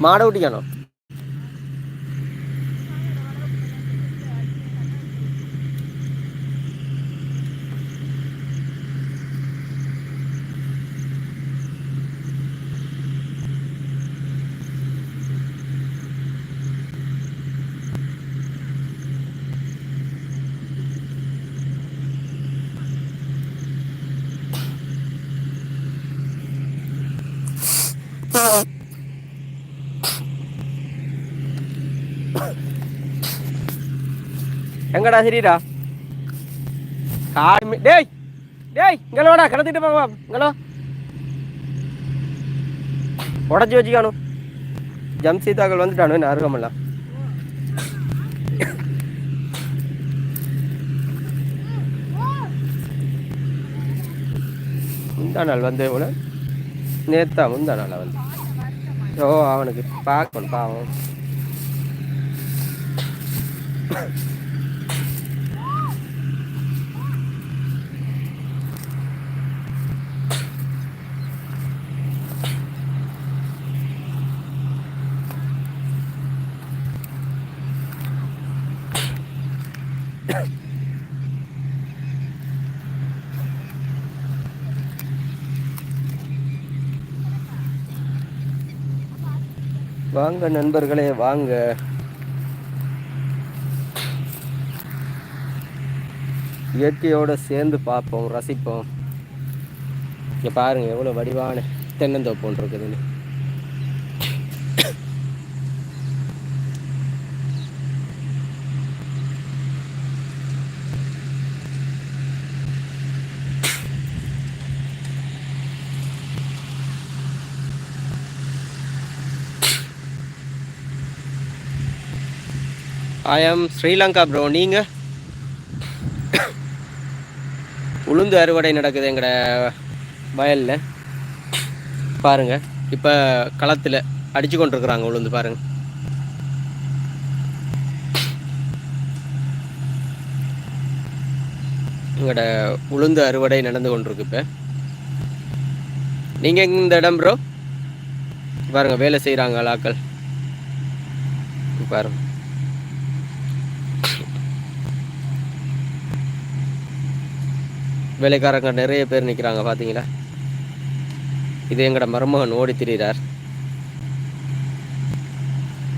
மாடை ஊட்டிக்கணும் எங்கடா சரிடா? காடு டேய் டேய் இங்களோடா கிடத்திட்டு போவா இங்களோ உடச்சி வச்சுக்கானு ஜம்சீதாக்கள் வந்துட்டானு என்ன அருகமெல்லாம் முந்தா நாள் வந்து இவ்வளோ நேத்தா முந்தா நாள் வந்து. ஓ அவனுக்கு பார்க்கணும் பாவம். வாங்க நண்பர்களே வாங்க. இயற்கையோட சேர்ந்து பார்ப்போம் ரசிப்போம். இங்கே பாருங்க எவ்வளோ வடிவான தென்னந்தோப்புன்னு இருக்குதுன்னு. ஐ ஆம் ஸ்ரீலங்கா ப்ரோ நீங்கள் உளுந்து அறுவடை நடக்குது எங்கட வயலில். பாருங்க. இப்போ களத்தில் அடித்து கொண்டிருக்குறாங்க உளுந்து பாருங்க. எங்கட உளுந்து அறுவடை நடந்து கொண்டிருக்கு இப்போ. நீங்கள் இந்த இடம் ப்ரோ பாருங்கள் வேலை செய்கிறாங்க ஆக்கள் பாருங்கள் வேலைக்காரங்க நிறைய பேர் நிற்கிறாங்க பார்த்தீங்களா இது எங்களோட மருமகன் ஓடி திரிகிறார்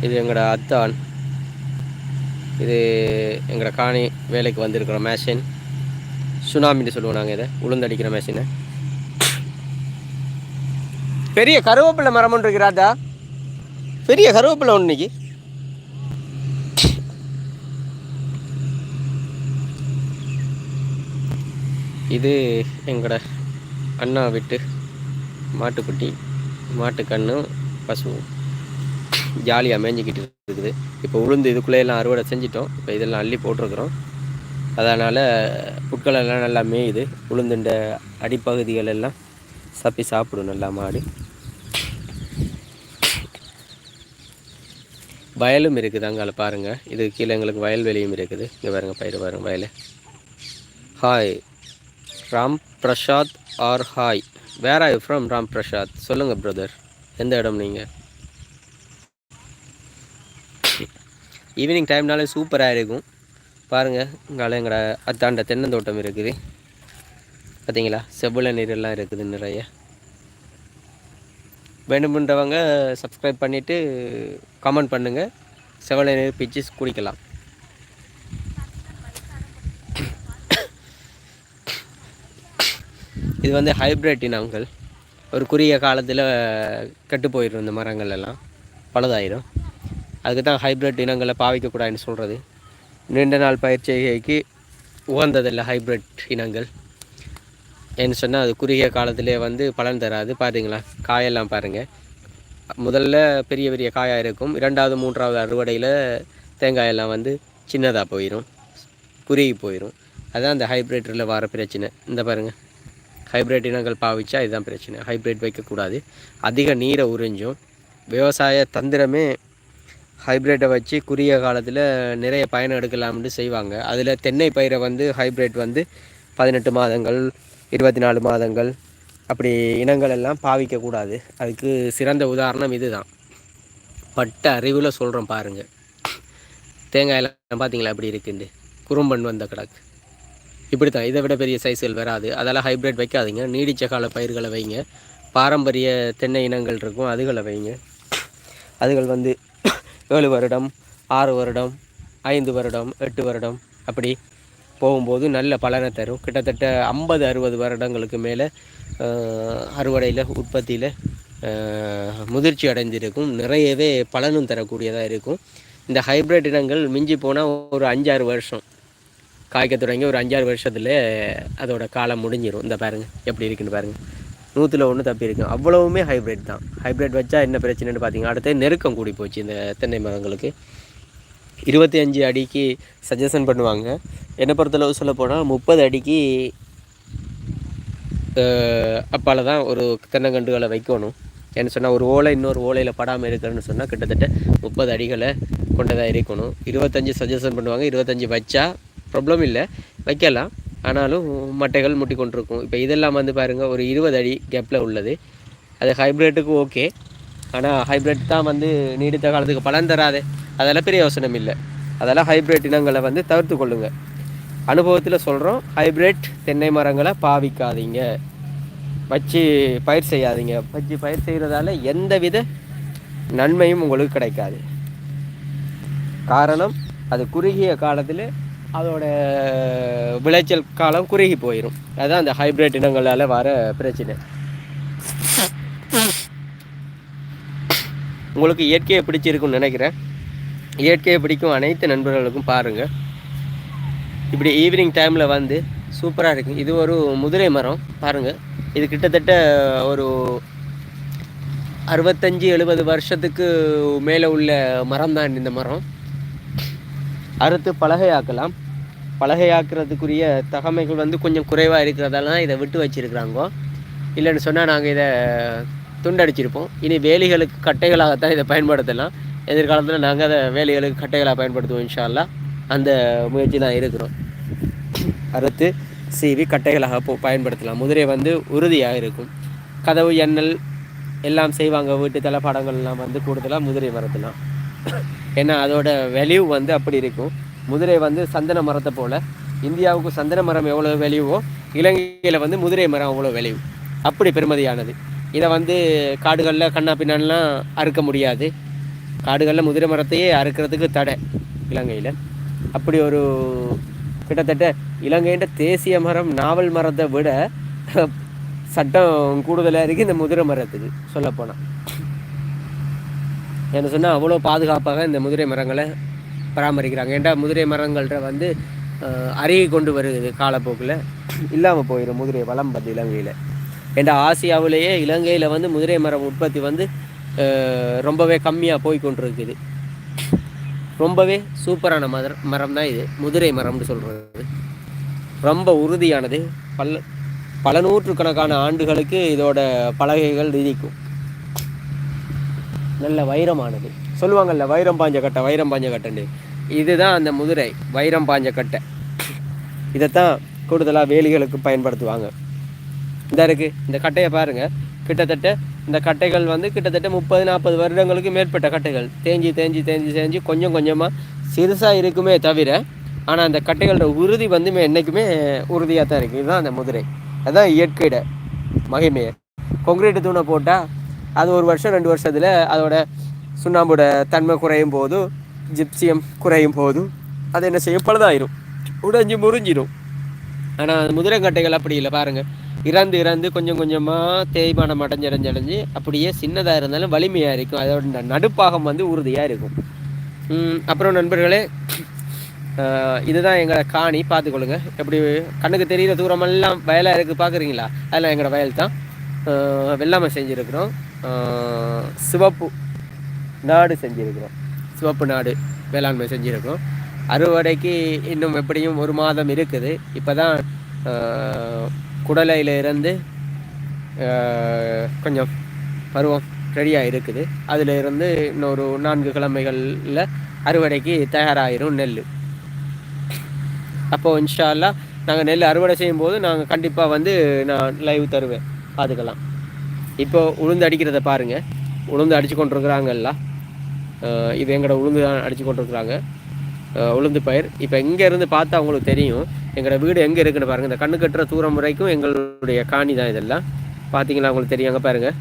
இது எங்களோட அத்தான். இது எங்களோட காணி வேலைக்கு வந்திருக்கிற மேஷின் சுனாமின்னு சொல்லுவோம் நாங்கள் இதை. உளுந்தடிக்கிற மேஷினை பெரிய கருவேப்பிலை மரம் ஒன்று இருக்கிறாதா பெரிய கருவேப்பிலை ஒன்று இன்னைக்கு. இது எங்களோட அண்ணா விட்டு மாட்டுக்குட்டி மாட்டுக்கண்ணும் பசுவும் ஜாலியாக மேய்ஞ்சிக்கிட்டு இருக்குது. இப்போ உளுந்து இதுக்குள்ளே எல்லாம் அறுவடை செஞ்சிட்டோம். இப்போ இதெல்லாம் அள்ளி போட்டிருக்கிறோம். அதனால் புட்களெல்லாம் நல்லா மேயுது. உளுந்துண்ட அடிப்பகுதிகள் எல்லாம் சப்பி சாப்பிடும் நல்லா மாடு. வயலும் இருக்குது அங்கால பாருங்கள் இது கீழே எங்களுக்கு வயல்வெளியும் இருக்குது. இங்கே பாருங்கள் பயிர் பாருங்கள் வயல். Hi Ram Prasad are hi where I from Ram Prasad சொல்லுங்கள் பிரதர் எந்த இடம் நீங்கள் ஈவினிங் டைம்னாலே சூப்பராக இருக்கும். பாருங்கள் இங்கால எங்கட அத்தாண்ட தென்னந்தோட்டம் இருக்குது. பார்த்தீங்களா செவ்வள நீரெல்லாம் இருக்குது நிறைய. வேணுமென்றவங்க சப்ஸ்கிரைப் பண்ணிவிட்டு கமெண்ட் பண்ணுங்கள் செவ்வளை நீர் பிச்சு குடிக்கலாம். இது வந்து ஹைப்ரிட் இனங்கள் ஒரு குறுகிய காலத்தில் கெட்டு போயிடும் இந்த மரங்கள் எல்லாம். பழுதாயிரும். அதுக்கு தான் ஹைப்ரிட் இனங்களை பாவிக்கக்கூடாதுன்னு சொல்கிறது நீண்ட நாள் பயிற்சிகைக்கு உகந்ததில்லை ஹைப்ரிட் இனங்கள் ஏன்னு சொன்னால் அது குறுகிய காலத்திலே வந்து பலன் தராது. பார்த்தீங்களா காயெல்லாம் பாருங்கள் முதல்ல பெரிய பெரிய காயாக இருக்கும். இரண்டாவது மூன்றாவது அறுவடையில் தேங்காயெல்லாம் வந்து சின்னதாக போயிடும் குறுகி போயிடும் அதுதான் அந்த ஹைப்ரிட்டில் வர பிரச்சனை. இந்த பாருங்கள் ஹைப்ரிட் இனங்கள் பாவிச்சா இதுதான் பிரச்சனை. ஹைப்ரிட் வைக்கக்கூடாது. அதிக நீரை உறிஞ்சும். விவசாய தந்திரமே ஹைப்ரிட்டை வச்சு குறுகிய காலத்தில் நிறைய பயணம் எடுக்கலாம்னு செய்வாங்க. அதில் தென்னை பயிரை வந்து ஹைப்ரிட் வந்து பதினெட்டு மாதங்கள் இருபத்தி நாலு மாதங்கள் அப்படி இனங்கள் எல்லாம் பாவிக்கக்கூடாது. அதுக்கு சிறந்த உதாரணம் இதுதான். பட்ட அறிவில் சொல்கிறோம் பாருங்கள் தேங்காயெல்லாம் பார்த்தீங்களா அப்படி இருக்குண்டு குறும்பன் வந்த கிடக்கு இப்படி தான் இதை விட பெரிய சைஸ்கள் வராது. அதெல்லாம் ஹைப்ரிட் வைக்காதீங்க. நீடிச்ச கால பயிர்களை வைங்க. பாரம்பரிய தென்னை இனங்கள் இருக்கும். அதுகளை வைங்க. அதுகள் வந்து ஏழு வருடம் ஆறு வருடம் ஐந்து வருடம் எட்டு வருடம் அப்படி போகும்போது நல்ல பலனை தரும். கிட்டத்தட்ட ஐம்பது அறுபது வருடங்களுக்கு மேலே அறுவடையில் உற்பத்தியில் முதிர்ச்சி அடைந்திருக்கும். நிறையவே பலனும் தரக்கூடியதாக இருக்கும். இந்த ஹைப்ரிட் இனங்கள் மிஞ்சி போனால் ஒரு அஞ்சாறு வருஷம். காய்க்க தொடங்கி ஒரு அஞ்சாறு வருஷத்தில் அதோட காலம் முடிஞ்சிடும் இந்த பாருங்கள் எப்படி இருக்குன்னு பாருங்கள் நூற்றில் ஒன்று தப்பி இருக்கும் அவ்வளவுமே ஹைப்ரிட் தான். ஹைப்ரிட் வச்சா என்ன பிரச்சனைன்னு பார்த்தீங்கன்னா அடுத்து நெருக்கம் கூடி போச்சு இந்த தென்னை மரங்களுக்கு. இருபத்தி அஞ்சு அடிக்கு சஜஷன் பண்ணுவாங்க. என்னை பொறுத்தளவு சொல்ல போனால் முப்பது அடிக்கு அப்பால் தான் ஒரு தென்னங்கண்டுகளை வைக்கணும். என்ன சொன்னால் ஒரு ஓலை இன்னொரு ஓலையில் படாமல் இருக்கிறேன்னு சொன்னால் கிட்டத்தட்ட முப்பது அடிகளை கொண்டதாக இருக்கணும். இருபத்தஞ்சி சஜஷன் பண்ணுவாங்க. இருபத்தஞ்சி வச்சா ப்ராப்ளம் இல்லை. வைக்கலாம். ஆனாலும் மட்டைகள் முட்டி கொண்டிருக்கும். இப்போ இதெல்லாம் வந்து பாருங்கள் ஒரு இருபது அடி கேப்பில் உள்ளது. அது ஹைப்ரிட்டுக்கு ஓகே ஆனால் ஹைப்ரிட் தான் வந்து நீடித்த காலத்துக்கு பலன் தராது. அதெல்லாம் பெரிய யோசனம் இல்லை. அதெல்லாம் ஹைப்ரிட் இனங்களை வந்து தவிர்த்து கொள்ளுங்கள் அனுபவத்தில் சொல்கிறோம் ஹைப்ரிட் தென்னை மரங்களை பாவிக்காதீங்க. வச்சு பயிர் செய்யாதீங்க. வச்சு பயிர் செய்கிறதால எந்த வித நன்மையும் உங்களுக்கு கிடைக்காது. காரணம் அது குறுகிய காலத்தில் அதோட விளைச்சல் காலம் குறுகி போயிடும் அதுதான் அந்த ஹைப்ரிட் இனங்களால் வர பிரச்சனை. உங்களுக்கு இயற்கையை பிடிச்சிருக்குன்னு நினைக்கிறேன். இயற்கையை பிடிக்கும் அனைத்து நண்பர்களுக்கும் பாருங்கள் இப்படி ஈவினிங் டைமில் வந்து சூப்பராக இருக்குது இது ஒரு முதிரை மரம். பாருங்கள் இது கிட்டத்தட்ட ஒரு அறுபத்தஞ்சி எழுபது வருஷத்துக்கு மேலே உள்ள மரம் தான் இந்த மரம். அறுத்து பலகையாக்கலாம். பலகையாக்குறதுக்குரிய தகமைகள் வந்து கொஞ்சம் குறைவாக இருக்கிறதால தான் இதை விட்டு வச்சுருக்குறாங்கோ. இல்லைன்னு சொன்னால் நாங்கள் இதை துண்டடிச்சிருப்போம். இனி வேலிகளுக்கு கட்டைகளாகத்தான் இதை பயன்படுத்தலாம். எதிர்காலத்தில் நாங்கள் அதை வேலிகளுக்கு கட்டைகளாக பயன்படுத்துவோம் இன்ஷால்லா அந்த முயற்சி தான் இருக்கிறோம். அறுத்து சீவி கட்டைகளாக போ பயன்படுத்தலாம். முதிரை வந்து உறுதியாக இருக்கும். கதவு எண்ணல் எல்லாம் செய்வாங்க. வீட்டு தலைப்பாடங்கள்லாம் வந்து கூடுதலாக முதிரை மரத்துலாம். ஏன்னா அதோட வெளிவு வந்து அப்படி இருக்கும். முதிரை வந்து சந்தன மரத்தை போல். இந்தியாவுக்கு சந்தன மரம் எவ்வளோ விளையுவோ இலங்கையில் வந்து முதிரை மரம் அவ்வளோ வெளிவு அப்படி பெருமதியானது. இதை வந்து காடுகளில் கண்ணா பின்னான்லாம் அறுக்க முடியாது. காடுகளில் முதிரை மரத்தையே அறுக்கிறதுக்கு தடை இலங்கையில். அப்படி ஒரு கிட்டத்தட்ட இலங்கைன்ற தேசிய மரம் நாவல் மரத்தை விட சட்டம் கூடுதலாக இருக்குது இந்த முதிரை மரத்துக்கு சொல்லப்போனால் என்ன சொன்னால் அவ்வளோ பாதுகாப்பாக இந்த முதிரை மரங்களை பராமரிக்கிறாங்க. ஏன்டா முதிரை மரங்கள்கிட்ட வந்து அருகி கொண்டு வருது காலப்போக்கில்? இல்லாமல் போயிடும் முதிரை வளம் வந்து இலங்கையில். ஏன்டா ஆசியாவிலேயே இலங்கையில் வந்து முதிரை மரம் உற்பத்தி வந்து ரொம்பவே கம்மியாக போய் கொண்டிருக்குது. ரொம்பவே சூப்பரான மதர் மரம் தான் இது. முதிரை மரம்னு சொல்கிறது ரொம்ப உறுதியானது. பல் பல நூற்றுக்கணக்கான ஆண்டுகளுக்கு இதோட பலகைகள் விதிக்கும் நல்ல வைரமானது. சொல்லுவாங்கல்ல வைரம் பாஞ்ச கட்டை வைரம் பாஞ்ச கட்டை இதுதான் அந்த முதிரை வைரம் பாஞ்ச கட்டை. இதைத்தான் கூடுதலாக வேலிகளுக்கு பயன்படுத்துவாங்க. இந்த இருக்குது இந்த கட்டையை பாருங்கள் கிட்டத்தட்ட இந்த கட்டைகள் வந்து கிட்டத்தட்ட முப்பது நாற்பது வருடங்களுக்கு மேற்பட்ட கட்டைகள். தேஞ்சி தேஞ்சி தேஞ்சி தேஞ்சி கொஞ்சம் கொஞ்சமாக சிறுசாக இருக்குமே தவிர ஆனால் அந்த கட்டைகளோட உறுதி வந்து என்றைக்குமே உறுதியாக தான் இருக்குது இதுதான் அந்த முதிரை. அதுதான் இயற்கையிட மகிமையை. கொங்கிரீட்டு தூணை போட்டால் அது ஒரு வருஷம் ரெண்டு வருஷத்தில் அதோட சுண்ணாம்போட தன்மை குறையும் போதும் ஜிப்சியம் குறையும் போதும் அது என்ன செய்யும்? பழுதாயிரும். உடஞ்சி முறிஞ்சிடும் ஆனால் முதிரங்கட்டைகள் அப்படி இல்லை. பாருங்கள் இறந்து இறந்து கொஞ்சம் கொஞ்சமாக தேய்மானம் அடைஞ்சடைஞ்சடைஞ்சு அப்படியே சின்னதாக இருந்தாலும் வலிமையாக இருக்கும். அதோட நடுப்பாகம் வந்து உறுதியாக இருக்கும். அப்புறம் நண்பர்களே இதுதான் எங்களை காணி. பார்த்துக்கொள்ளுங்க. எப்படி கண்ணுக்கு தெரிகிற தூரமெல்லாம் வயலாக இருக்குது பார்க்குறீங்களா? அதெல்லாம் எங்களோட வயல் தான் வெள்ளாமை செஞ்சுருக்குறோம். சிவப்பு நாடு செஞ்சுருக்கிறோம். சிவப்பு நாடு வேளாண்மை செஞ்சுருக்கோம் அறுவடைக்கு இன்னும் எப்படியும் ஒரு மாதம் இருக்குது. இப்போ தான் குடலையில் இருந்து கொஞ்சம் பருவம் ரெடியாக இருக்குது அதில் இருந்து இன்னொரு நான்கு கிழமைகளில் அறுவடைக்கு தயாராகிரும் நெல். அப்போது இன்ஷால்லா நாங்கள் நெல் அறுவடை செய்யும்போது நாங்கள் கண்டிப்பாக வந்து நான் லைவ் தருவேன். பார்த்துக்கலாம் இப்போது உளுந்து அடிக்கிறத பாருங்கள் உளுந்து அடித்து கொண்டிருக்கிறாங்கல்லாம் இது எங்களோட உளுந்து தான் அடித்து கொண்டிருக்கிறாங்க. உளுந்து பயிர். இப்போ இருந்து பார்த்தா அவங்களுக்கு தெரியும். எங்களோட வீடு எங்கே இருக்குன்னு பாருங்கள் இந்த கண்ணு கட்டுற தூரம் வரைக்கும் எங்களுடைய காணி தான் இதெல்லாம். பார்த்தீங்களா அவங்களுக்கு தெரியும். அங்கே பாருங்கள்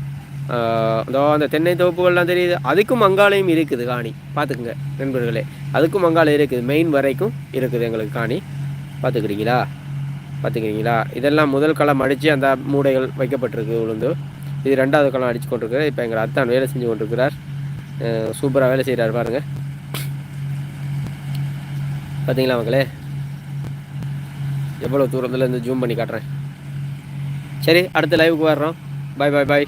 அதோ அந்த தென்னை தோப்புகள்லாம் தெரியுது. அதுக்கும் அங்காலையும் இருக்குது காணி. பார்த்துக்குங்க நண்பர்களே. அதுக்கும் மங்காலம் இருக்குது. மெயின் வரைக்கும் இருக்குது எங்களுக்கு காணி. பார்த்துக்கிறீங்களா பார்த்துக்கிறீங்களா இதெல்லாம் முதல் களம் அடித்து அந்த மூடைகள் வைக்கப்பட்டிருக்கு உளுந்து. இது ரெண்டாவது களம் அடித்து கொண்டிருக்கு இப்போ எங்கள் அத்தான் வேலை செஞ்சு கொண்டிருக்கிறார். சூப்பராக வேலை செய்கிறாரு பாருங்கள் பார்த்தீங்களா மக்களே? எவ்வளோ தூரத்தில் இருந்து ஜூம் பண்ணி காட்டுறேன். சரி அடுத்த லைவுக்கு வர்றோம். பாய் பாய் பாய்